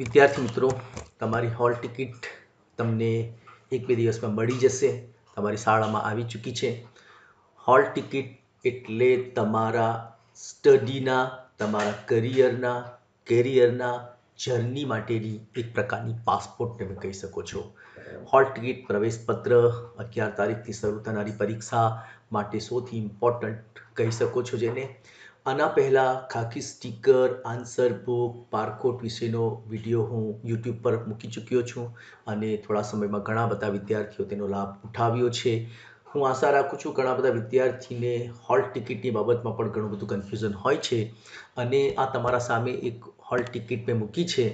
વિદ્યાર્થી મિત્રો, તમારી હોલ ટિકિટ તમને એક બે દિવસમાં મળી જશે. તમારી શાળામાં આવી ચૂકી છે. હોલ ટિકિટ એટલે તમારા સ્ટડીના, તમારા કરિયરના, કેરિયરના જર્ની માટેની એક પ્રકારની પાસપોર્ટ તમે કહી શકો છો. હોલ ટિકિટ પ્રવેશપત્ર અગિયાર તારીખથી શરૂ થનારી પરીક્ષા માટે સૌથી ઇમ્પોર્ટન્ટ કહી શકો છો જેને. આના પહેલાં ખાકી સ્ટીકર આન્સર બુક બારકોડ વિશેનો વીડિયો હું યુટ્યુબ પર મૂકી ચૂક્યો છું અને થોડા સમયમાં ઘણા બધા વિદ્યાર્થીઓ તેનો લાભ ઉઠાવ્યો છે. હું આશા રાખું છું ઘણા બધા વિદ્યાર્થીને હોલ ટિકિટની બાબતમાં પણ ઘણું બધું કન્ફ્યુઝન હોય છે અને આ તમારા સામે એક હોલ ટિકિટ મેં મૂકી છે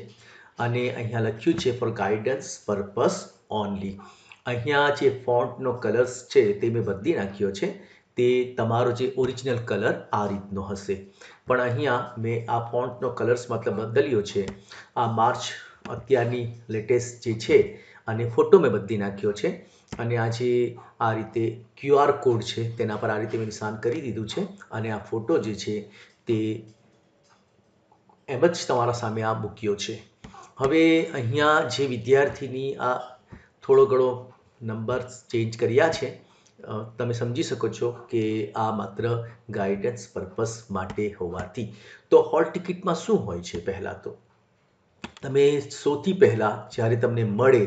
અને અહીંયા લખ્યું છે ફોર ગાઈડન્સ પર્પસ ઓનલી અહીંયા જે ફોન્ટનો કલર્સ છે તે મેં બદલી નાખ્યો છે. તે તમારો જે ઓરિજિનલ કલર આ રીતનો હશે. પણ અહીંયા મેં આ ફોન્ટનો કલર્સ મતલબ બદલ્યો છે. આ માર્ચ અત્યારની લેટેસ્ટ જે છે અને ફોટો મેં બદલી નાખ્યો છે. અને આ જે આ રીતે ક્યુઆર કોડ છે તેના પર આ રીતે મેં નિશાન કરી દીધું છે. અને આ ફોટો જે છે તે એમ જ તમારા સામે આ મૂક્યો છે. હવે અહીંયા જે વિદ્યાર્થીની આ થોડો ઘણો નંબર ચેન્જ કર્યા છે. તમે સમજી શકો છો કે આ માત્ર ગાઈડન્સ પર્પસ માટે હોવાથી. તો હોલ ટિકિટમાં શું હોય છે પહેલાં તો? તમે સૌથી પહેલાં જ્યારે તમને મળે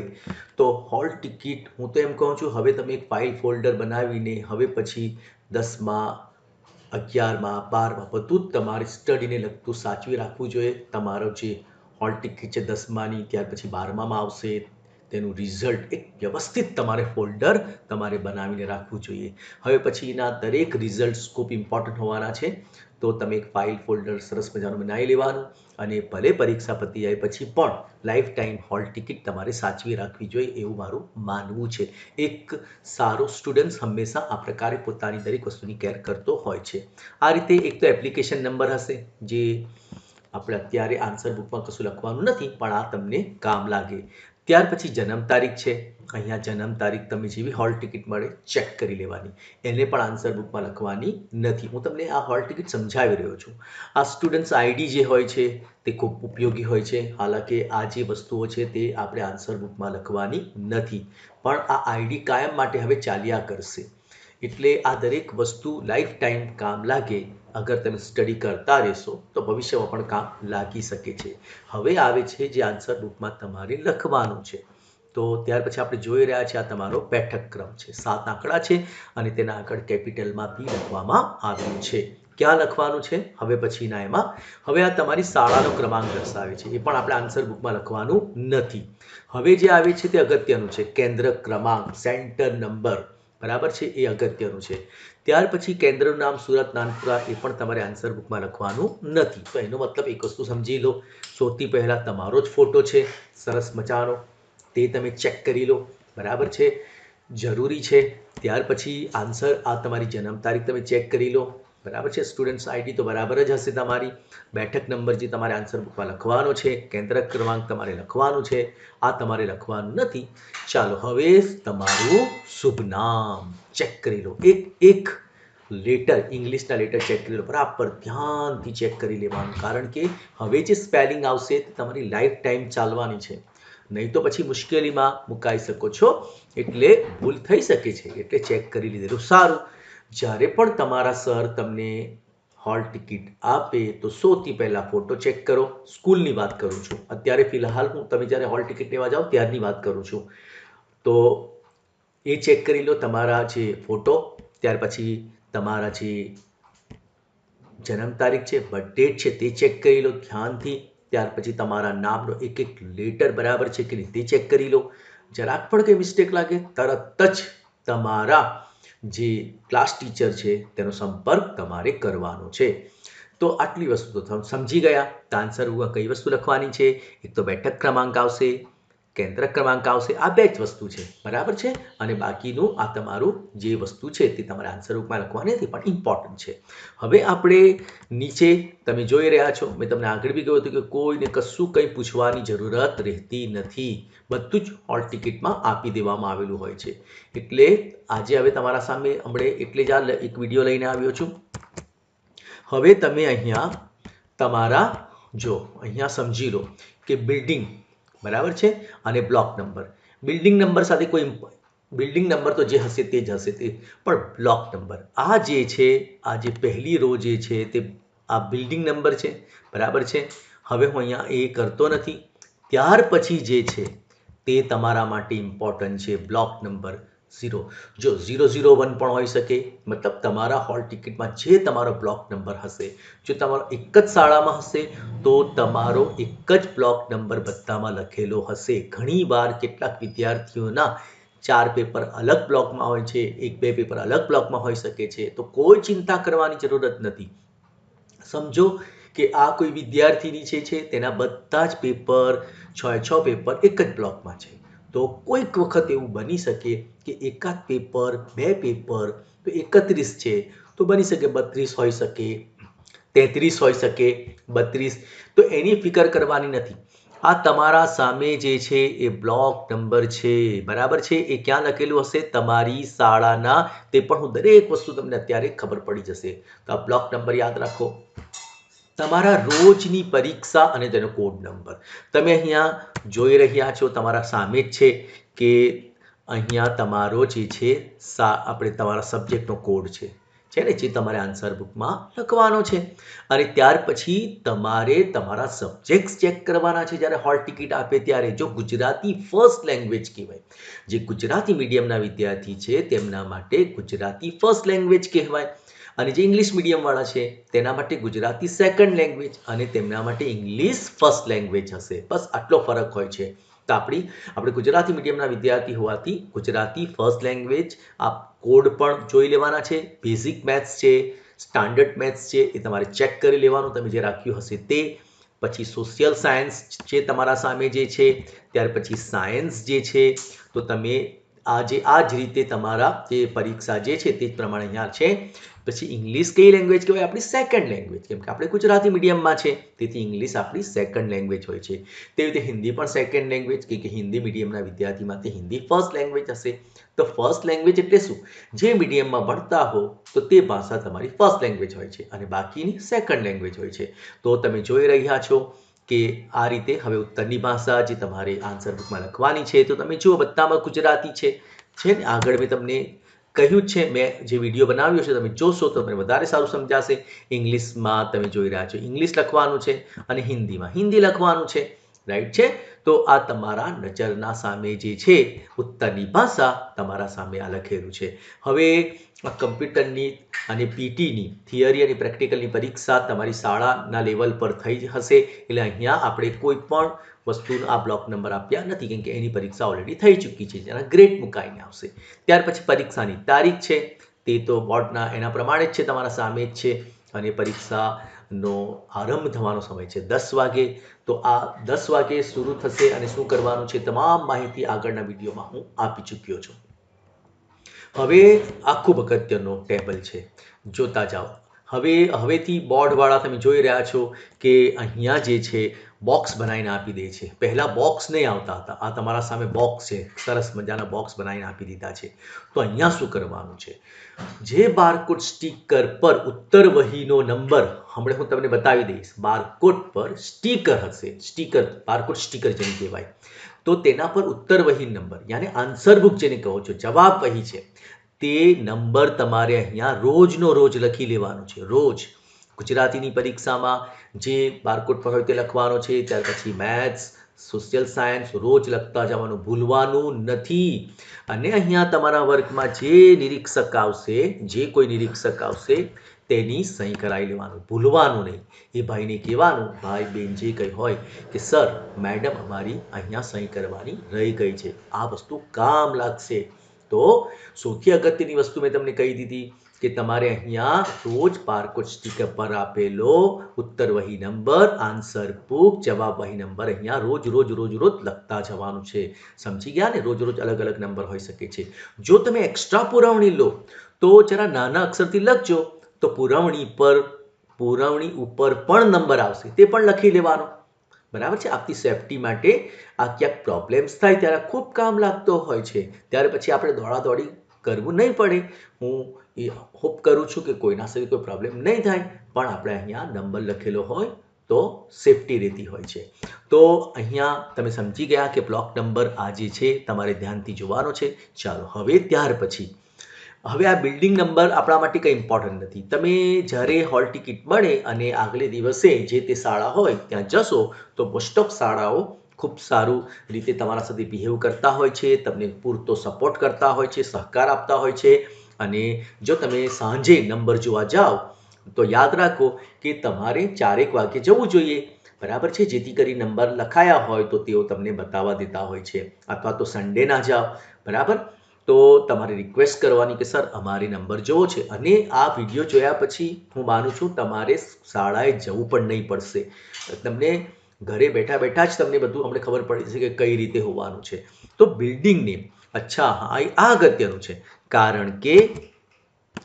તો હોલ ટિકિટ હું તો એમ કહું છું, હવે તમે એક ફાઇલ ફોલ્ડર બનાવીને હવે પછી દસમાં, અગિયારમાં, બારમાં બધું જ તમારે સ્ટડીને લગતું સાચવી રાખવું જોઈએ. તમારો જે હોલ ટિકિટ છે દસમાની, ત્યાર પછી બારમામાં આવશે તેનું રિઝલ્ટ એક વ્યવસ્થિત તમારે ફોલ્ડર તમારે બનાવીને રાખવું જોઈએ. હવે પછીના દરેક રિઝલ્ટ ખૂબ ઇમ્પોર્ટન્ટ હોવાના છે, તો તમે એક ફાઇલ ફોલ્ડર સરસ મજાનું બનાવી લેવાનું અને ભલે પરીક્ષા પતી જાય પછી પણ લાઈફ ટાઈમ હોલ ટિકિટ તમારે સાચવી રાખવી જોઈએ એવું મારું માનવું છે. એક સારો સ્ટુડન્ટ હંમેશા આ પ્રકારે પોતાની દરેક વસ્તુની કેર કરતો હોય છે. આ રીતે એક તો એપ્લિકેશન નંબર હશે, જે આપણે અત્યારે આન્સર બુકમાં કશું લખવાનું નથી, પણ આ તમને કામ લાગે. ત્યાર પછી જન્મ તારીખ છે. અહીંયા જન્મ તારીખ તમે જેવી હોલ ટિકિટ મળે ચેક કરી લેવાની. એને પણ આન્સર બુકમાં લખવાની નથી. હું તમને આ હોલ ટિકિટ સમજાવી રહ્યો છું. આ સ્ટુડન્ટ્સ આઈડી જે હોય છે, તે ખૂબ ઉપયોગી હોય છે. હાલાકી આ જે વસ્તુઓ છે, તે આપણે આન્સર બુકમાં લખવાની નથી. પણ આ આઈડી કાયમ માટે હવે ચાલ્યા કરશે. એટલે આ દરેક વસ્તુ લાઈફ ટાઈમ કામ લાગે. અગર તમે સ્ટડી કરતા રહેશો, તો ભવિષ્યમાં પણ કામ લાગી શકે છે. હવે આવે છે જે આન્સર બુકમાં તમારે લખવાનું છે. તો ત્યાર પછી આપણે જોઈ રહ્યા છીએ આ તમારો બેઠક ક્રમ છે. સાત આંકડા છે અને તેના આગળ કેપિટલમાં બી લખવામાં આવ્યું છે. ક્યાં લખવાનું છે? હવે પછીના એમાં. હવે આ તમારી શાળાનો ક્રમાંક દર્શાવે છે. એ પણ આપણે આન્સર બુકમાં લખવાનું નથી. હવે જે આવે છે તે અગત્યનું છે. કેન્દ્ર ક્રમાંક સેન્ટર નંબર બરાબર છે? એ અગત્યનું છે. ત્યાર પછી કેન્દ્રનું નામ સુરત, નાનપુરા એ પણ તમારે આન્સર બુકમાં લખવાનું નથી. તો એનો મતલબ એક વસ્તુ સમજી લો. સૌથી પહેલાં તમારો જ ફોટો છે. સરસ મજાનો. તે તમે ચેક કરી લો. બરાબર છે? જરૂરી છે. ત્યાર પછી આન્સર આ તમારી જન્મ તારીખ તમે ચેક કરી લો. બરાબર છે? સ્ટુડન્ટ્સ આઈડી તો બરાબર જ હશે તમારી. બેઠક નંબર જે તમારે આન્સર બુકમાં લખવાનો છે કેન્દ્ર ક્રમાંક તમારે લખવાનું છે, આ તમારે લખવાનું નથી. ચાલો હવે તમારું શુભ નામ ચેક કરી લો. એક એક લેટર ઇંગ્લિશના લેટર ચેક કરી લો. બરાબર, ધ્યાનથી ચેક કરી લેવાનું. કારણ કે હવે જે સ્પેલિંગ આવશે તે તમારી લાઈફ ટાઈમ ચાલવાની છે. નહીં તો પછી મુશ્કેલીમાં મુકાઈ શકો છો. એટલે ભૂલ થઈ શકે છે. એટલે ચેક કરી લીધેલું. સારું. જ્યારે પણ તમારા સર તમને હોલ ટિકિટ આપે તો સૌથી પહેલાં ફોટો ચેક કરો. સ્કૂલની વાત કરું છું. અત્યારે ફિલહાલ હું, તમે જ્યારે હોલ ટિકિટ લેવા જાઓ ત્યારની વાત કરું છું. તો એ ચેક કરી લો તમારા જે ફોટો ત્યાર પછી તમારા જે જન્મ તારીખ છે બર્થ ડેટ છે, તે ચેક કરી લો ધ્યાનથી. ત્યાર પછી તમારા નામનો એક એક લેટર બરાબર છે કે નહીં તે ચેક કરી લો. જરાક પણ કંઈ મિસ્ટેક લાગે, તરત જ તમારા જે ક્લાસ ટીચર છે, તેનો સંપર્ક તમારે કરવાનો છે. તો આટલી વસ્તુ તો સમજી ગયા. તો આન્સર કઈ વસ્તુ લખવાની છે? એક તો બેઠક ક્રમાંક આવશે કેન્દ્ર ક્રમાંક આવશે. આ બે જ વસ્તુ છે. બરાબર છે? અને બાકીનું આ તમારું જે વસ્તુ છે તે તમારે આન્સર બુકમાં લખવાની હતી, પણ ઇમ્પોર્ટન્ટ છે. હવે આપણે નીચે તમે જોઈ રહ્યા છો, મેં તમને આગળ બી કહ્યું હતું કે કોઈને કશું કંઈ પૂછવાની જરૂરત રહેતી નથી. બધું જ હોલ ટિકિટમાં આપી દેવામાં આવેલું હોય છે. એટલે આજે હવે તમારા સામે હમણે એટલે જ આ એક વીડિયો લઈને આવ્યો છું. હવે તમે અહીંયા તમારા, જો, અહીંયા સમજી લો કે બિલ્ડિંગ બરાબર છે? અને બ્લોક નંબર બિલ્ડિંગ નંબર સાથે કોઈ બિલ્ડિંગ નંબર તો જે હશે તે જ હશે તે, પણ બ્લોક નંબર આ જે છે, આ જે પહેલી રો જે છે તે આ બિલ્ડિંગ નંબર છે, બરાબર છે? હવે હું અહીંયા એ કરતો નથી. ત્યાર પછી જે છે તે તમારા માટે ઇમ્પોર્ટન્ટ છે બ્લોક નંબર ઝીરો. જો ઝીરો ઝીરો વન પણ હોઈ શકે, મતલબ તમારા હોલ ટિકિટમાં જે તમારો બ્લોક નંબર હશે, જો તમારો એક જ શાળામાં હશે, તો તમારો એક જ બ્લોક નંબર બધામાં લખેલો હશે. ઘણીવાર કેટલાક વિદ્યાર્થીઓના ચાર પેપર અલગ બ્લોકમાં હોય છે, એક બે પેપર અલગ બ્લોકમાં હોઈ શકે છે, તો કોઈ ચિંતા કરવાની જરૂરત નથી. સમજો કે આ કોઈ વિદ્યાર્થીની છે, તેના બધા જ પેપર, છ છ પેપર એક જ બ્લોકમાં છે. તો કોઈક વખત એવું બની શકે કે એકાદ પેપર બે પેપર તો એકત્રીસ છે, તો બની શકે બત્રીસ હોઈ શકે, તેત્રીસ હોઈ શકે, બત્રીસ. તો એની ફિકર કરવાની નથી. આ તમારા સામે જે છે એ બ્લોક નંબર છે. બરાબર છે? એ ક્યાં લખેલું હશે? તમારી શાળાના, તે પણ હું દરેક વસ્તુ તમને અત્યારે ખબર પડી જશે. તો આ બ્લોક નંબર યાદ રાખો. તમારા રોજની પરીક્ષા અને તેનો કોડ નંબર તમે અહીંયા જોઈ રહ્યા છો, તમારા સામે જ છે કે અહીંયા તમારો જે છે, સા, આપણે તમારા સબ્જેક્ટનો કોડ છે છે ને, જે તમારે આન્સર બુકમાં લખવાનો છે. અને ત્યાર પછી તમારે તમારા સબ્જેક્ટ્સ ચેક કરવાના છે. જ્યારે હોલ ટિકિટ આપે ત્યારે જો ગુજરાતી ફર્સ્ટ લેંગ્વેજ કહેવાય, જે ગુજરાતી મીડિયમના વિદ્યાર્થી છે, તેમના માટે ગુજરાતી ફર્સ્ટ લેંગ્વેજ કહેવાય. અને જે ઇંગ્લિશ મીડિયમવાળા છે, તેના માટે ગુજરાતી સેકન્ડ લેંગ્વેજ અને તેમના માટે ઇંગ્લિશ ફર્સ્ટ લેંગ્વેજ હશે. બસ આટલો ફરક હોય છે. તો આપણી, આપણે ગુજરાતી મીડિયમના વિદ્યાર્થી હોવાથી ગુજરાતી ફર્સ્ટ લેંગ્વેજ આ કોડ પણ જોઈ લેવાના છે બેઝિક મેથ્સ છે સ્ટાન્ડર્ડ મેથ્સ છે, એ તમારે ચેક કરી લેવાનું તમે જે રાખ્યું હશે તે. પછી સોશિયલ સાયન્સ જે તમારા સામે જે છે, ત્યાર પછી સાયન્સ જે છે, તો તમે આ જે, આ જ રીતે તમારા જે પરીક્ષા જે છે તે જ પ્રમાણે અહીંયા છે. પછી ઇંગ્લિશ કઈ લેંગ્વેજ કહેવાય? આપણી સેકન્ડ લેંગ્વેજ કેમ કે આપણે ગુજરાતી મીડિયમમાં છે, તેથી ઇંગ્લિશ આપણી સેકન્ડ લેંગ્વેજ હોય છે. તેવી રીતે હિન્દી પણ સેકન્ડ લેંગ્વેજ કે હિન્દી મીડિયમના વિદ્યાર્થી માટે હિન્દી ફર્સ્ટ લેંગ્વેજ હશે. તો ફર્સ્ટ લેંગ્વેજ એટલે શું? જે મીડિયમમાં ભણતા હો, તો તે ભાષા તમારી ફર્સ્ટ લેંગ્વેજ હોય છે અને બાકીની સેકન્ડ લેંગ્વેજ હોય છે. તો તમે જોઈ રહ્યા છો કે આ રીતે હવે ઉત્તરની ભાષા જે તમારે આન્સર બુકમાં લખવાની છે, તો તમે જુઓ, બધામાં ગુજરાતી છે. છે ને આગળ મેં તમને કહ્યું છે, મેં જે વીડિયો બનાવ્યો છે, તમે જોશો તો તમને વધારે સારું સમજાશે. ઇંગ્લિશમાં તમે જોઈ રહ્યા છો, ઇંગ્લિશ લખવાનું છે અને હિન્દીમાં. હિન્દી લખવાનું છે રાઈટ છે? તો આ તમારા નજરના સામે જે છે, ઉત્તરની ભાષા તમારા સામે આ લખેલું છે. હવે કમ્પ્યુટરની અને પીટીની થિયરી અને પ્રેક્ટિકલની પરીક્ષા તમારી શાળાના લેવલ પર થઈ હશે. એટલે અહીંયા આપણે કોઈ પણ વસ્તુનો આ બ્લોક નંબર આપ્યા નથી, કેમ કે એની પરીક્ષા ઓલરેડી થઈ ચૂકી છે, જેના ગ્રેડ મુકાઈને આવશે. ત્યાર પછી પરીક્ષાની તારીખ છે, તે તો બોર્ડના એના પ્રમાણે જ છે, તમારા સામે જ છે. અને પરીક્ષાનો આરંભ થવાનો સમય છે દસ વાગે. તો આ દસ વાગે શરૂ થશે અને શું કરવાનું છે, તમામ માહિતી આગળના વિડીયોમાં હું આપી ચૂક્યો છું. હવે આખું અગત્યનો ટેબલ છે. જોતા જાઓ. હવે, હવેથી બોર્ડવાળા તમે જોઈ રહ્યા છો કે અહીંયા જે છે બોક્સ બનાવીને આપી દે છે. પહેલાં બોક્સ નહીં આવતા હતા. આ તમારા સામે બોક્સ છે. સરસ મજાના બોક્સ બનાવીને આપી દીધા છે. તો અહીંયા શું કરવાનું છે? જે બારકોડ સ્ટીકર પર ઉત્તર વહીનો નંબર, હમણાં હું તમને બતાવી દઈશ. બારકોડ પર સ્ટીકર હશે. સ્ટીકર બારકોડ સ્ટીકર જેને કહેવાય. તો તેના પર ઉત્તર વહી નંબર. યાને આન્સર બુક જેને કહો છો. જવાબ વહી છે. તે નંબર તમારે અહીંયા રોજનો રોજ લખી લેવાનો છે. રોજ. ગુજરાતીની પરીક્ષામાં જે બારકોડ પર હોય તે લખવાનો છે, ત્યાર પછી મેથ્સ સોશિયલ સાયન્સ રોજ લખતા જવાનું, ભૂલવાનું નથી. અને અહીંયા તમારા વર્ગમાં જે નિરીક્ષક આવશે, જે કોઈ નિરીક્ષક આવશે, તેની સહી કરાવી લેવાનું, ભૂલવાનું નહીં. એ ભાઈને કહેવાનું, ભાઈ બેન, જે કંઈ હોય કે સર, મેડમ અમારી અહીંયા સહી કરવાની રહી ગઈ છે. આ વસ્તુ કામ લાગશે. તો સૌથી અગત્યની વસ્તુ મેં તમને કહી દીધી કે તમારે અહીંયા રોજ બારકોડ સ્ટીકર પર આપેલો ઉત્તર વહી નંબર આન્સર બુક જવાબ વહી નંબર અહીંયા રોજ રોજ રોજ રોજ લખતા જવાનું છે. સમજી ગયા ને? રોજ રોજ અલગ અલગ નંબર હોઈ શકે છે. જો તમે એક્સ્ટ્રા પુરવણી લો, તો જરા નાના અક્ષરથી લખજો, તો પુરવણી પર, પુરવણી ઉપર પણ નંબર આવશે. તે પણ લખી લેવાનો. બરાબર છે? આપની સેફટી માટે આ ક્યાંક પ્રોબ્લેમ્સ થાય ત્યારે ખૂબ કામ લાગતો હોય છે. ત્યારે પછી આપણે દોડાદોડી કરવું નહીં પડે. હું એ હોપ કરું છું કે કોઈના સાથે કોઈ પ્રોબ્લેમ નહીં થાય, પણ આપણે અહીંયા નંબર લખેલો હોય તો સેફટી રહેતી હોય છે. તો અહીંયા તમે સમજી ગયા કે બ્લોક નંબર આ જે છે, તમારે ધ્યાનથી જોવાનો છે. ચાલો, હવે ત્યાર પછી. હવે આ બિલ્ડિંગ નંબર આપણા માટે કંઈ ઇમ્પોર્ટન્ટ નથી. તમે જ્યારે હોલ ટિકિટ મળે અને આગલે દિવસે જે તે શાળા હોય ત્યાં જશો, તો મોસ્ટ ઓફ શાળાઓ ખૂબ સારું રીતે તમારા સાથે બિહેવ કરતા હોય છે, તમને પૂરતો સપોર્ટ કરતા હોય છે, સહકાર આપતા હોય છે. અને જો તમે સાંજે નંબર જોવા જાઓ, તો યાદ રાખો કે તમારે ચારેક વાગે જવું જોઈએ. બરાબર છે? જેથી કરી નંબર લખાયા હોય તો તેઓ તમને બતાવવા દેતા હોય છે. અથવા તો સન્ડે ના જાઓ. બરાબર? તો તમારે રિક્વેસ્ટ કરવાની કે, સર, અમારે નંબર જોવો છે. અને આ વીડિયો જોયા પછી હું માનું છું તમારે શાળાએ જવું પણ નહીં પડશે. તમને ઘરે બેઠા બેઠા જ તમને બધું અમને ખબર પડી જશે કે કઈ રીતે હોવાનું છે. તો બિલ્ડિંગ નેમ અચ્છા, હા આ અગત્યનું છે. કારણ કે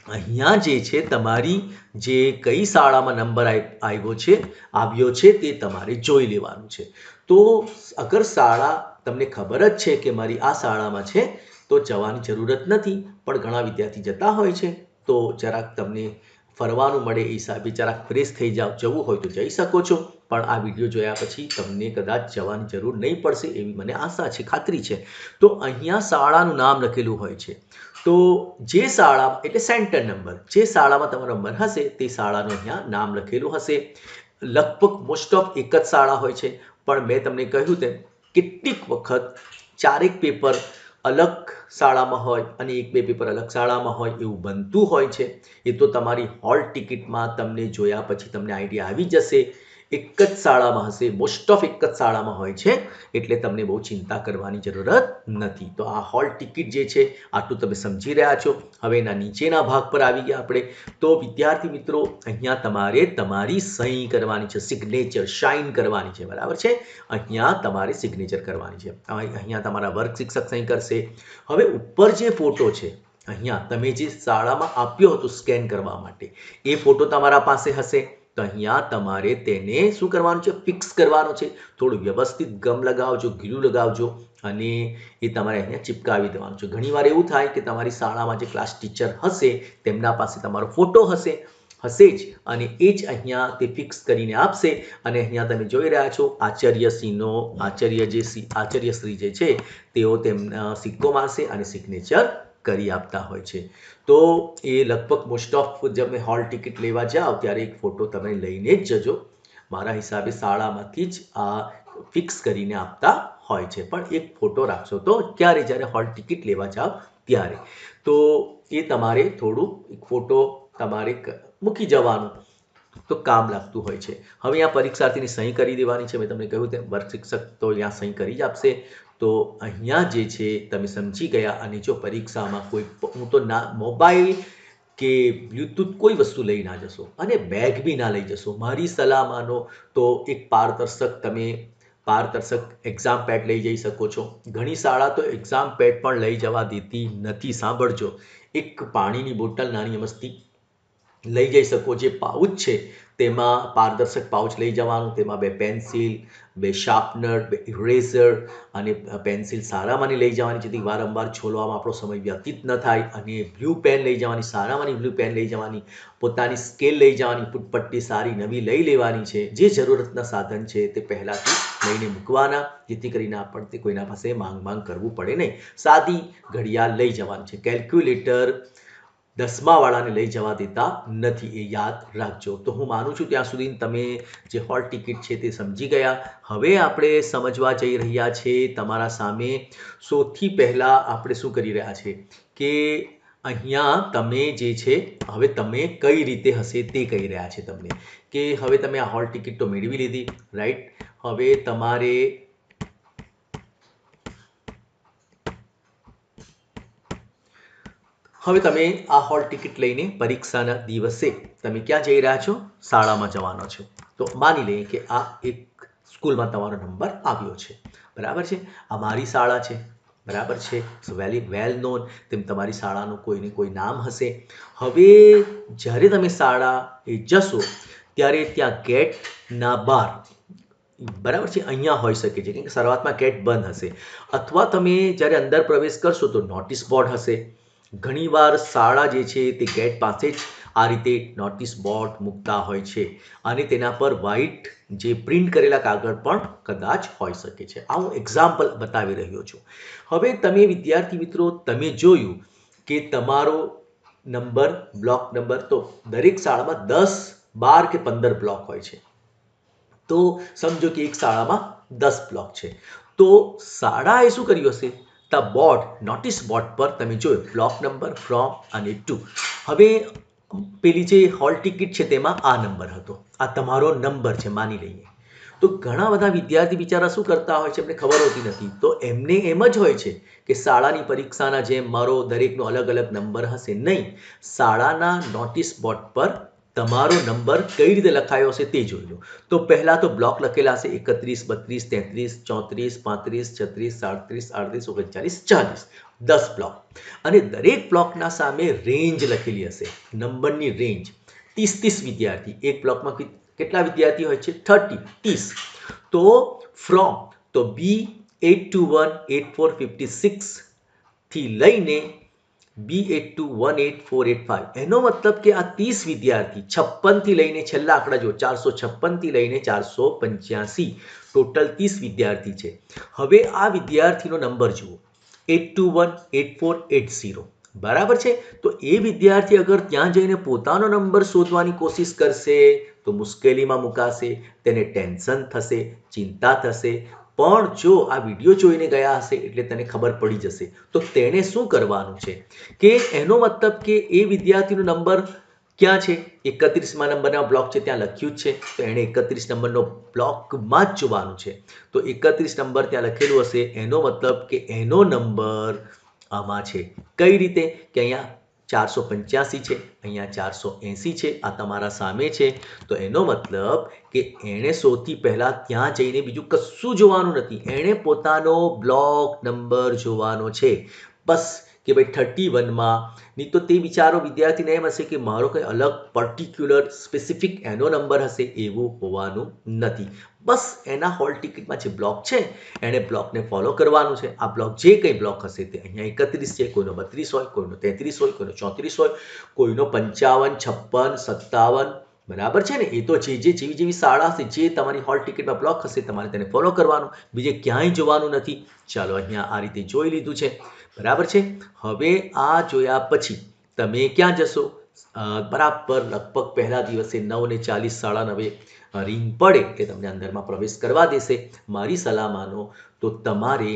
અહીંયા જે છે તમારી જે કઈ શાળામાં નંબર આવ્યો છે આવ્યો છે તે તમારે જોઈ લેવાનું છે. તો અગર શાળા તમને ખબર જ છે કે મારી આ શાળામાં છે, તો જવાની જરૂરત નથી. પણ ઘણા વિદ્યાર્થી જતા હોય છે, તો જરાક તમને ફરવાનું મળે એ હિસાબે જરાક ફ્રેશ થઈ જાવ, જવું હોય તો જઈ શકો છો. પણ આ વીડિયો જોયા પછી તમને કદાચ જવાની જરૂર નહીં પડશે એવી મને આશા છે, ખાતરી છે. તો અહીંયા શાળાનું નામ લખેલું હોય છે. તો જે શાળા એટલે સેન્ટર નંબર, જે શાળામાં તમારો નંબર હશે, તે શાળાનું અહીંયા નામ લખેલું હશે. લગભગ મોસ્ટ ઓફ એક જ શાળા હોય છે. પણ મેં તમને કહ્યું તેમ, કેટલીક વખત ચારેક પેપર અલગ શાળામાં હોય અને એક બે પેપર અલગ શાળામાં હોય એવું બનતું હોય છે. એ તો તમારી હોલ ટિકિટમાં તમને જોયા પછી તમને આઈડિયા આવી જશે. એક જ શાળામાં હશે. મોસ્ટ ઓફ એક જ શાળામાં હોય છે. એટલે તમને બહુ ચિંતા કરવાની જરૂરત નથી. તો આ હોલ ટિકિટ જે છે, આટલું તમે સમજી રહ્યા છો. હવે એના નીચેના ભાગ પર આવી ગયા આપણે. તો વિદ્યાર્થી મિત્રો, અહીંયા તમારે તમારી સહી કરવાની છે. સિગ્નેચર શાઇન કરવાની છે. બરાબર છે? અહીંયા તમારે સિગ્નેચર કરવાની છે. અહીંયા તમારા વર્ગ શિક્ષક સહી કરશે. હવે ઉપર જે ફોટો છે, અહીંયા તમે જે શાળામાં આપ્યો હતો સ્કેન કરવા માટે, એ ફોટો તમારા પાસે હશે. તો અહીંયા તમારે તેને શું કરવાનું છે? ફિક્સ કરવાનું છે. થોડું વ્યવસ્થિત ગમ લગાવજો ગીરું લગાવજો અને એ તમારે અહીંયા ચિપકાવી દેવાનું છે. ઘણીવાર એવું થાય કે તમારી શાળામાં જે ક્લાસ ટીચર હશે, તેમના પાસે તમારો ફોટો હશે હશે જ અને એ જ અહીંયા તે ફિક્સ કરીને આપશે અને અહીંયા તમે જોઈ રહ્યા છો, આચાર્ય સિંહનો, આચાર્ય જે આચાર્યશ્રી જે છે, તેઓ તેમના સિક્કો મારશે અને સિગ્નેચર કરી આપતા હોય છે. તો એ લગભગ મોસ્ટ ઓફ તમે હોલ ટિકિટ લેવા જાઓ ત્યારે એક ફોટો તમે લઈને જ જજો. મારા હિસાબે શાળામાંથી જ આ ફિક્સ કરીને આપતા હોય છે. પણ એક ફોટો રાખશો તો ક્યારે જ્યારે હોલ ટિકિટ લેવા જાઓ ત્યારે. તો એ તમારે થોડું એક ફોટો તમારે મૂકી જવાનું. તો કામ લાગતું હોય છે. હવે આ પરીક્ષાર્થીની સહી કરી દેવાની છે. મેં તમને કહ્યું તેમ વર્ગ શિક્ષક તો ત્યાં સહી કરી જ આપશે. તો અહીંયા જે છે, તમે સમજી ગયા અને જો પરીક્ષામાં કોઈ હું તો ના, મોબાઈલ કે બ્લૂટૂથ કોઈ વસ્તુ લઈ ના જશો અને બેગ બી ના લઈ જશો. મારી સલાહ માનો તો એક પારદર્શક તમે પારદર્શક એક્ઝામ પેડ લઈ જઈ શકો છો. ઘણી શાળા તો એક્ઝામ પેડ પણ લઈ જવા દેતી નથી, સાંભળજો. એક પાણીની બોટલ નાની મસ્તી લઈ જઈ શકો, જે પાઉચ છે તેમાં પારદર્શક પાઉચ લઈ જવાનું, તેમાં બે પેન્સિલ, બે શાર્પનર, બે ઇરેઝર અને પેન્સિલ સારામાંની લઈ જવાની, જેથી વારંવાર છોલવામાં આપણો સમય વ્યતીત ન થાય અને બ્લુ પેન લઈ જવાની, સારામાંની બ્લુ પેન લઈ જવાની, પોતાની સ્કેલ લઈ જવાની, પુટપટ્ટી સારી નવી લઈ લેવાની છે. જે જરૂરતના સાધન છે તે પહેલાંથી લઈને મૂકવાના, જેથી કરીને આપણને કોઈના પાસે માંગ માંગ કરવું પડે નહીં. સાદી ઘડિયાળ લઈ જવાની છે. કેલ્ક્યુલેટર દસમાવાળાને લઈ જવા દેતા નથી, એ યાદ રાખજો. તો હું માનું છું ત્યાં સુધી તમે જે હોલ ટિકિટ છે તે સમજી ગયા. હવે આપણે સમજવા જઈ રહ્યા છે તમારા સામે સૌથી પહેલાં આપણે શું કરી રહ્યા છે કે અહીંયા તમે જે છે, હવે તમે કઈ રીતે હશે તે કહી રહ્યા છે તમને. કે હવે તમે આ હોલ ટિકિટ તો મેળવી લીધી રાઈટ હવે તમારે હવે તમે આ હોલ ટિકિટ લઈને પરીક્ષાના દિવસે તમે ક્યાં જઈ રહ્યા છો? શાળામાં જવાનો છો. તો માની લઈએ કે આ એક સ્કૂલમાં તમારો નંબર આવ્યો છે. બરાબર છે? આ મારી શાળા છે. બરાબર છે? વેલી વેલ નોન તેમ તમારી શાળાનું કોઈને કોઈ નામ હશે. હવે જ્યારે તમે શાળા એ જશો, ત્યારે ત્યાં ગેટના બહાર બરાબર છે? અહીંયા હોઈ શકે છે. કેમ કે શરૂઆતમાં ગેટ બંધ હશે. અથવા તમે જ્યારે અંદર પ્રવેશ કરશો તો નોટિસ બોર્ડ હશે. ઘણીવાર શાળા જે છે તે ગેટ પાસે જ આ રીતે નોટિસ બોર્ડ મૂકતા હોય છે અને તેના પર વ્હાઇટ જે પ્રિન્ટ કરેલા કાગળ પણ કદાચ હોઈ શકે છે. આ હું એક્ઝામ્પલ બતાવી રહ્યો છું. હવે તમે વિદ્યાર્થી મિત્રો, તમે જોયું કે તમારો નંબર બ્લોક નંબર તો દરેક શાળામાં દસ, બાર કે પંદર બ્લોક હોય છે. તો સમજો કે એક શાળામાં દસ બ્લોક છે. તો શાળાએ શું કર્યું હશે? ધ બોર્ડ નોટિસ બોર્ડ પર તમે જોયું બ્લોક નંબર ફ્રોમ અને ટુ હવે પેલી જે હોલ ટિકિટ છે તેમાં આ નંબર હતો. આ તમારો નંબર છે, માની લઈએ. તો ઘણા બધા વિદ્યાર્થી બિચારા શું કરતા હોય છે, એમને ખબર હોતી નથી. તો એમને એમ જ હોય છે કે શાળાની પરીક્ષાના જેમ મારો દરેકનો અલગ અલગ નંબર હશે નહીં. શાળાના નોટિસ બોર્ડ પર તમારો નંબર કઈ રીતે લખાયો હશે તે જોઈ લો. તો પહેલાં તો બ્લોક લખેલા હશે એકત્રીસ, બત્રીસ, તેત્રીસ, ચોત્રીસ, પાંત્રીસ, છત્રીસ, સાડત્રીસ, આડત્રીસ, ઓગણચાલીસ, ચાલીસ. દસ બ્લોક. અને દરેક બ્લોકના સામે રેન્જ લખેલી હશે. નંબરની રેન્જ. ત્રીસ ત્રીસ વિદ્યાર્થી. એક બ્લોકમાં કેટલા વિદ્યાર્થી હોય છે? થર્ટી. ત્રીસ. તો ફ્રોમ, તો B, eight two one, eight four, fifty સિક્સથી લઈને B eight two one eight four eight five એનો મતલબ કે આ ત્રીસ વિદ્યાર્થી છપ્પનથી લઈને છેલ્લા આંકડા જો ચારસો છપ્પનથી લઈને ચારસો પંચ્યાસી. ટોટલ ત્રીસ વિદ્યાર્થી છે. હવે આ વિદ્યાર્થીનો નંબર જુઓ. Eight two one eight four eight zero બરાબર છે? તો એ વિદ્યાર્થી અગર ત્યાં જઈને પોતાનો નંબર શોધવાની કોશિશ કરશે, તો મુશ્કેલીમાં મુકાશે, તેને ટેન્શન થશે, ચિંતા થશે પણ જો આ વીડિયો જોઈને ગયા હશે એટલે તને ખબર પડી જશે. તો તેણે શું કરવાનું છે? કે એનો મતલબ કે એ વિદ્યાર્થીનો નંબર ક્યાં છે? એકત્રીસમાં નંબરના બ્લોક છે, ત્યાં લખ્યું જ છે. તો એણે એકત્રીસ નંબરનો બ્લોકમાં જ જોવાનું છે. તો એકત્રીસ નંબર ત્યાં લખેલું હશે, એનો મતલબ કે એનો નંબર આમાં છે. કઈ રીતે? કે અહીંયા ચારસો પંચ્યાસી છે, અહીંયા ચારસો એંસી છે, આ તમારા સામે છે. તો એનો મતલબ કે એણે સૌથી પહેલાં ત્યાં જઈને બીજું કશું જોવાનું નથી. એણે પોતાનો બ્લોક નંબર જોવાનો છે. બસ કે ભાઈ થર્ટી વનમાં નહીં તો તે વિચારો વિદ્યાર્થીને એમ હશે કે મારો કંઈ અલગ પર્ટિક્યુલર સ્પેસિફિક એનો નંબર હશે એવો હોવાનું નથી. બસ એના હોલ ટિકિટમાં જે બ્લોક છે, એણે બ્લોકને ફોલો કરવાનું છે. આ બ્લોક જે કંઈ બ્લોક હશે તે અહીંયા એકત્રીસ છે, કોઈનો બત્રીસ હોય, કોઈનો તેત્રીસ હોય, કોઈનો ચોત્રીસ હોય, કોઈનો પંચાવન, છપ્પન, સત્તાવન બરાબર છે ને? એ તો જે જે જેવી જેવી શાળા હશે, જે તમારી હોલ ટિકિટમાં બ્લોક હશે, તમારે તેને ફોલો કરવાનું. બીજે ક્યાંય જોવાનું નથી. ચાલો અહીંયા આ રીતે જોઈ લીધું છે. બરાબર છે? હવે આ જોયા પછી તમે ક્યાં જશો? બરાબર લગભગ પહેલા દિવસે નવ ને ચાલીસ સાડા નવે રિંગ પડે એટલે તમને અંદરમાં પ્રવેશ કરવા દેશે. મારી સલાહ માનો તો તમારે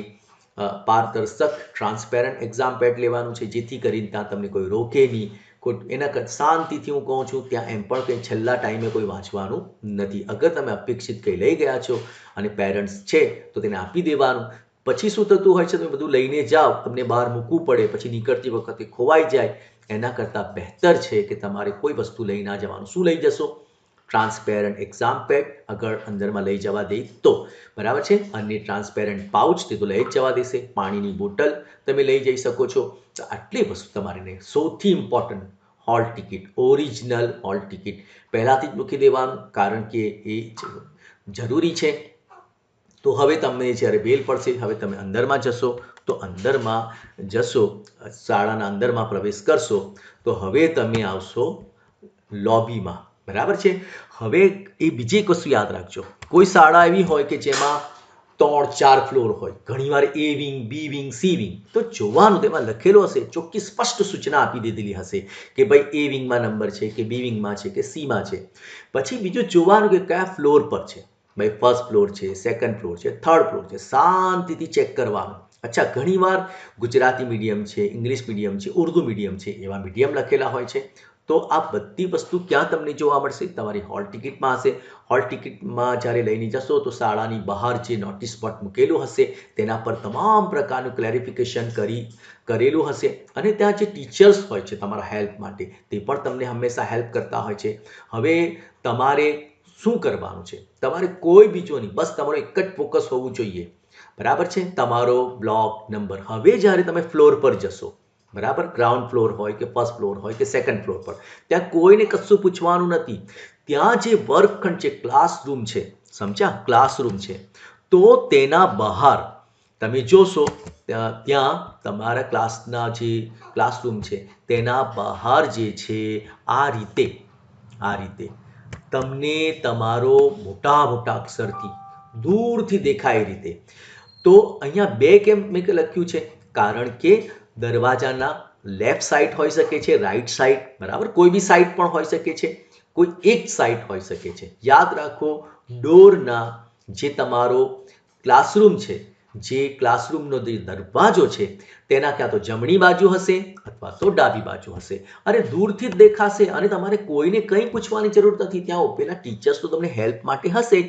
પારદર્શક ટ્રાન્સપેરન્ટ એક્ઝામ પેડ લેવાનું છે. જેથી કરીને ત્યાં તમને કોઈ રોકે નહીં. એના શાંતિથી હું કહું છું, ત્યાં એમ પણ કંઈ છેલ્લા ટાઈમે કોઈ વાંચવાનું નથી. અગર તમે અપેક્ષિત કંઈ લઈ ગયા છો અને પેરેન્ટ્સ છે, તો તેને આપી દેવાનું. પછી શું થતું હોય છે, તમે બધું લઈને જાઓ, તમને બહાર મૂકવું પડે, પછી નીકળતી વખતે ખોવાઈ જાય. એના કરતાં બહેતર છે કે તમારે કોઈ વસ્તુ લઈ ના જવાનું. શું લઈ જશો? ટ્રાન્સપેરન્ટ એક્ઝામ પેડ અગર અંદરમાં લઈ જવા દે તો. બરાબર છે? અને ટ્રાન્સપેરન્ટ પાઉચ તે તો લઈ જ જવા દેશે. પાણીની બોટલ તમે લઈ જઈ શકો છો. તો આટલી વસ્તુ તમારે સૌથી important hall ticket original hall ticket પહેલાંથી જ મૂકી દેવાનું, કારણ કે એ જરૂરી છે. તો હવે તમને જ્યારે બેલ પડશે, હવે તમે અંદરમાં જશો, તો અંદરમાં જશો, શાળાના અંદરમાં પ્રવેશ કરશો, તો હવે તમે આવશો લોબીમાં બરાબર છે? હવે એ બીજી એક વસ્તુ યાદ રાખજો. કોઈ શાળા એવી હોય કે જેમાં ત્રણ, ચાર ફ્લોર હોય. ઘણીવાર A wing B wing C wing તો જોવાનું તેમાં લખેલું હશે, ચોખ્ખી સ્પષ્ટ સૂચના આપી દીધેલી હશે કે ભાઈ એ વિંગમાં નંબર છે કે બી વિંગમાં છે કે સીમાં છે. પછી બીજું જોવાનું કે કયા ફ્લોર પર છે. ભાઈ ફર્સ્ટ ફ્લોર છે સેકન્ડ ફ્લોર છે થર્ડ ફ્લોર છે. શાંતિથી ચેક કરવાનું. અચ્છા ઘણીવાર ગુજરાતી મીડિયમ છે ઇંગ્લિશ મીડિયમ છે, ઉર્દુ મીડિયમ છે, એવા મીડિયમ લખેલા હોય છે. તો આ બધી વસ્તુ ક્યાં તમને જોવા મળશે? તમારી હોલ ટિકિટમાં હશે. હોલ ટિકિટમાં જ્યારે લઈને જશો તો શાળાની બહાર જે નોટિસ બોર્ડ મૂકેલું હશે, તેના પર તમામ પ્રકારનું ક્લેરિફિકેશન કરી, કરેલું હશે. અને ત્યાં જે ટીચર્સ હોય છે તમારા હેલ્પ માટે, તે પણ તમને હંમેશા હેલ્પ કરતા હોય છે. હવે તમારે શું કરવાનું છે? તમારે કોઈ બીજો નહીં, બસ તમારો એક જ ફોકસ હોવું જોઈએ. બરાબર છે? તમારો બ્લોક નંબર હવે જ્યારે તમે ફ્લોર પર જશો બરાબર? ગ્રાઉન્ડ ફ્લોર હોય કે ફર્સ્ટ ફ્લોર હોય કે સેકન્ડ ફ્લોર પર. ત્યાં કોઈને કશું પૂછવાનું નથી. ત્યાં જે વર્ગખંડ છે ક્લાસરૂમ છે, સમજ્યા? ક્લાસરૂમ છે. તો તેના બહાર, તમે જોશો, ત્યાં તમારા ક્લાસના જે ક્લાસરૂમ છે, તેના બહાર જે છે, આ રીતે આ રીતે. તમને તમારો મોટા મોટા અક્ષરથી દૂરથી દેખાય રીતે. તો અહીંયા બે કેમ મેં લખ્યું છે? કારણ કે દરવાજાના લેફ્ટ સાઈડ હોઈ શકે છે રાઈટ સાઈડ બરાબર? કોઈ બી સાઈડ પણ હોઈ શકે છે, કોઈ એક સાઈડ હોઈ શકે છે. યાદ રાખો, ડોરના જે તમારો ક્લાસરૂમ છે, જે ક્લાસરૂમનો જે દરવાજો છે, તેના ક્યાં તો જમણી બાજુ હશે અથવા તો ડાબી બાજુ હશે. અને દૂરથી જ દેખાશે અને તમારે કોઈને કંઈ પૂછવાની જરૂર નથી. ત્યાં ઉભેલા ટીચર્સ તો તમને હેલ્પ માટે હશે,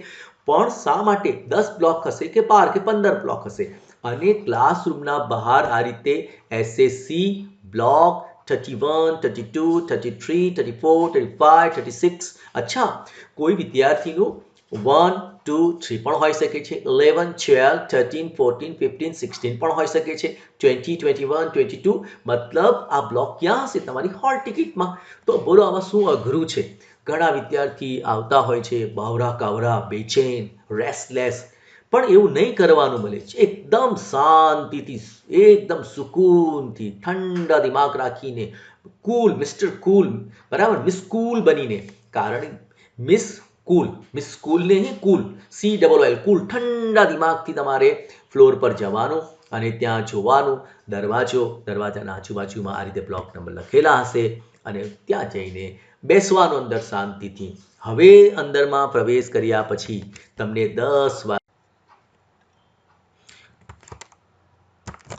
પણ શા માટે? દસ બ્લોક હશે કે બાર કે પંદર બ્લોક હશે? અને ક્લાસરૂમના બહાર આ રીતે SSC block thirty one thirty two thirty three thirty four thirty five thirty six અચ્છા, કોઈ વિદ્યાર્થીનું વન ટુ થ્રી પણ હોઈ શકે છે. Eleven twelve thirteen fourteen fifteen sixteen પણ હોઈ શકે છે. Twenty twenty one twenty two મતલબ આ બ્લોક ક્યાં હશે? તમારી હોલ ટિકિટમાં તો બોલો, આમાં શું અઘરું છે? ઘણા વિદ્યાર્થી આવતા હોય છે, બાવરા, કાવરા, બેચેન રેસ્ટલેસ પણ એવું નહીં કરવાનું મળે. છે એકદમ શાંતિથી, એકદમ સુકૂનથી ઠંડા દિમાગ રાખીને કુલ મિસ્ટર કુલ બરાબર? મિસ કુલ બનીને. કારણ મિસ કુલ મિસ કુલ નહીં cool C double L cool ઠંડા દિમાગથી તમારે ફ્લોર પર જવાનું અને ત્યાં જોવાનું. દરવાજો, દરવાજાના આજુબાજુમાં આ રીતે બ્લોક નંબર લખેલા હશે અને ત્યાં જઈને બેસવાનું અંદર શાંતિથી. હવે અંદરમાં પ્રવેશ કર્યા પછી તમને દસ વાર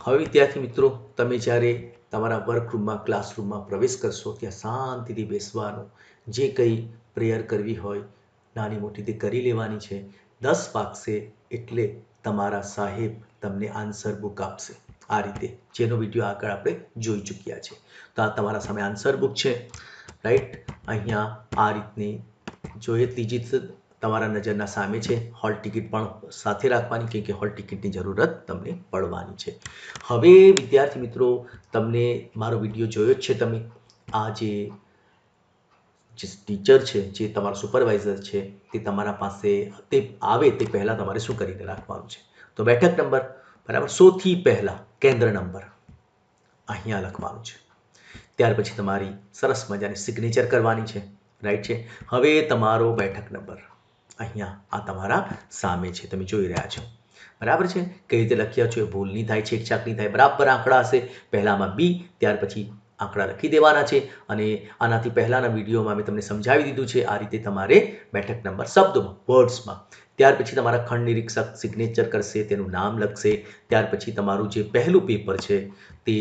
હવે વિદ્યાર્થી મિત્રો, તમે જ્યારે તમારા વર્કરૂમમાં, ક્લાસરૂમમાં પ્રવેશ કરશો, ત્યાં શાંતિથી બેસવાનું જે કંઈ પ્રેયર કરવી હોય, નાની મોટી તે કરી લેવાની છે. દસ વાગશે એટલે તમારા સાહેબ તમને આન્સર બુક આપશે. આ રીતે જેનો વીડિયો આગળ આપણે જોઈ ચૂક્યા છે. તો આ તમારા સામે આન્સર બુક છે. રાઈટ? અહીંયા આ રીતની જોઈએ ત્રીજી તમારા નજરના સામે છે. હોલ ટિકિટ પણ સાથે રાખવાની કેમ કે હોલ ટિકિટની જરૂરત તમને પડવાની છે. હવે, વિદ્યાર્થી મિત્રો, તમને મારો વીડિયો જોયો જ છે તમે. આ જે જે ટીચર છે, જે તમારો સુપરવાઇઝર છે, તે તમારા પાસે તે આવે તે પહેલાં તમારે શું કરીને રાખવાનું છે? તો બેઠક નંબર, બરાબર સૌથી પહેલાં કેન્દ્ર નંબર અહીંયા લખવાનું છે. ત્યાર પછી તમારી સરસ મજાની સિગ્નેચર કરવાની છે. રાઈટ છે? હવે તમારો બેઠક નંબર. અહીંયા આ તમારા સામે છે, તમે જોઈ રહ્યા છો. બરાબર છે? કઈ રીતે લખ્યા છો એ ભૂલ નહીં થાય, છેકછાક નહીં થાય, બરાબર આંકડા હશે. પહેલામાં બી, ત્યાર પછી આંકડા લખી દેવાના છે અને આનાથી પહેલાંના વિડીયોમાં મેં તમને સમજાવી દીધું છે આ રીતે તમારે બેઠક નંબર શબ્દોમાં વર્ડ્સમાં ત્યાર પછી તમારા ખંડ નિરીક્ષક સિગ્નેચર કરશે, તેનું નામ લખશે. ત્યાર પછી તમારું જે પહેલું પેપર છે તે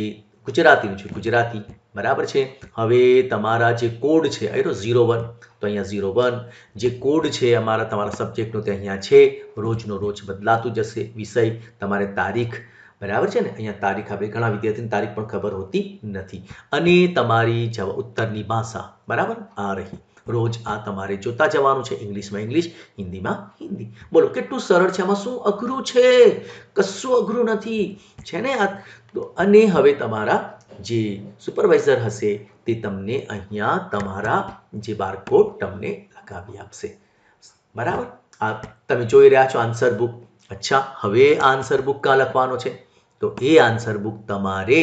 ગુજરાતીનું છે, ગુજરાતી બરાબર છે? હવે તમારા જે કોડ છે એ ઝીરો વન તો અહીંયા ઝીરો વન જે કોડ છે, અમારા, તમારા સબ્જેક્ટનો તે અહીંયા છે. રોજનો રોજ બદલાતું જશે વિષય, તમારે તારીખ, બરાબર છે ને? અહીંયા તારીખ આપણે ઘણા વિદ્યાર્થીની તારીખ પણ ખબર હોતી નથી. અને તમારી જવા, ઉત્તરની ભાષા, બરાબર? આ રહી. રોજ આ તમારે જોતા જવાનું છે, ઇંગ્લિશમાં ઇંગ્લિશ, હિન્દીમાં હિન્દી. બોલો, કેટલું સરળ છે? આમાં શું અઘરું છે? કશું અઘરું નથી. છે ને આ? અને હવે તમારા જે સુપરવાઇઝર હશે તે તમને અહીંયા તમારા જે બારકોડ તમને લગાવી આપશે. બરાબર? આ તમે જોઈ રહ્યા છો આન્સર બુક અચ્છા, હવે આન્સર બુક કાં લખવાનો છે? તો એ આન્સર બુક તમારે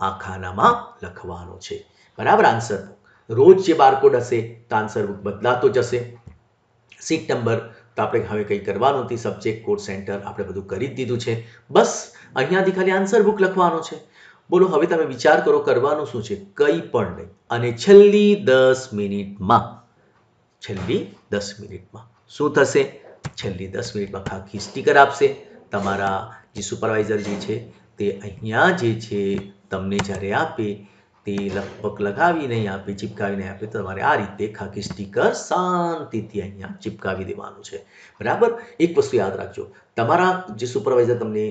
આ ખાનામાં લખવાનો છે. બરાબર આન્સર બુક રોજ જે બારકોડ હશે, તો આન્સર બુક બદલાતો જશે. સીટ નંબર તો આપણે હવે કંઈ કરવાનું નથી. સબ્જેક્ટ કોડ સેન્ટર આપણે બધું કરી જ દીધું છે. બસ, અહીંયાથી ખાલી આન્સર બુક લખવાનો છે. બોલો, હવે તમે વિચાર કરો, કરવાનું શું છે? કંઈ પણ નહીં. અને છેલ્લી દસ મિનિટમાં, છેલ્લી દસ મિનિટમાં શું થશે? છેલ્લી દસ મિનિટમાં ખાખી સ્ટીકર આપશે. તમારા જે સુપરવાઇઝર જે છે, તે અહીંયા જે છે, તમને જ્યારે આપે તે લગભગ લગાવી નહીં આપે નહીં આપે તમારે આ રીતે ખાખી સ્ટીકર શાંતિથી અહીંયા ચિપકાવી દેવાનું છે. બરાબર? એક વસ્તુ યાદ રાખજો. તમારા જે સુપરવાઇઝર તમને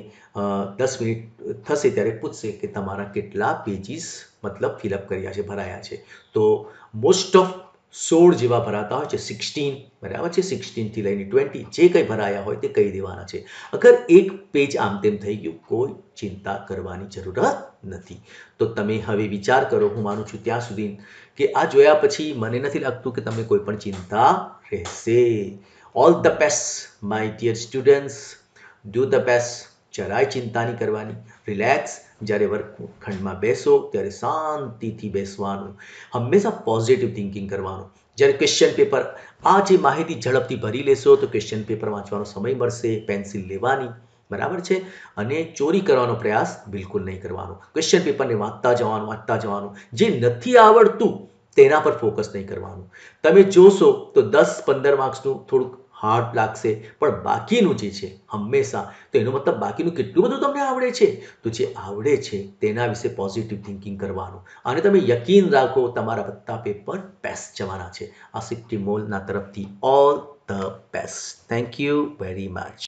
દસ મિનિટ થશે ત્યારે પૂછશે કે તમારા કેટલા પેજીસ મતલબ ફિલઅપ કર્યા છે, ભરાયા છે. તો મોસ્ટ ઓફ સોળ જેવા ભરાતા હોય છે સિક્સટીન બરાબર છે સિક્સટીનથી લઈને ટ્વેન્ટી જે કંઈ ભરાયા હોય તે કહી દેવાના છે. અગર એક પેજ આમ તેમ થઈ ગયું, કોઈ ચિંતા કરવાની જરૂરત નથી. તો તમે હવે વિચાર કરો, હું માનું છું ત્યાં સુધી કે આ જોયા પછી મને નથી લાગતું કે તમને કોઈ પણ ચિંતા રહેશે. All the best my dear students do the best જરાય ચિંતા નહીં કરવાની. રિલેક્સ જ્યારે વર્ગખંડમાં બેસો, ત્યારે શાંતિથી બેસવાનું, હંમેશા પોઝિટિવ થિંકિંગ કરવાનું. જ્યારે ક્વેશ્ચન પેપર આ જે માહિતી ઝડપથી ભરી લેશો, તો ક્વેશ્ચન પેપર વાંચવાનો સમય મળશે પેન્સિલ લેવાની, બરાબર છે? અને ચોરી કરવાનો પ્રયાસ બિલકુલ નહીં કરવાનો. ક્વેશ્ચન પેપરને વાંચતા જવાનું વાંચતા જવાનું. જે નથી આવડતું, તેના પર ફોકસ નહીં કરવાનું. તમે જોશો તો દસ પંદર માર્ક્સનું થોડુંક હાર્ડ લાગશે. પણ બાકીનું જે છે, હંમેશા તો એનો મતલબ બાકીનું કેટલું બધું તમને આવડે છે? તો જે આવડે છે, તેના વિશે પોઝિટિવ થિંકિંગ કરવાનું. અને તમે યકીન રાખો, તમારા બધા પેપર બેસ્ટ જવાના છે. આ સિફ્ટી મોલના તરફથી all the best thank you very much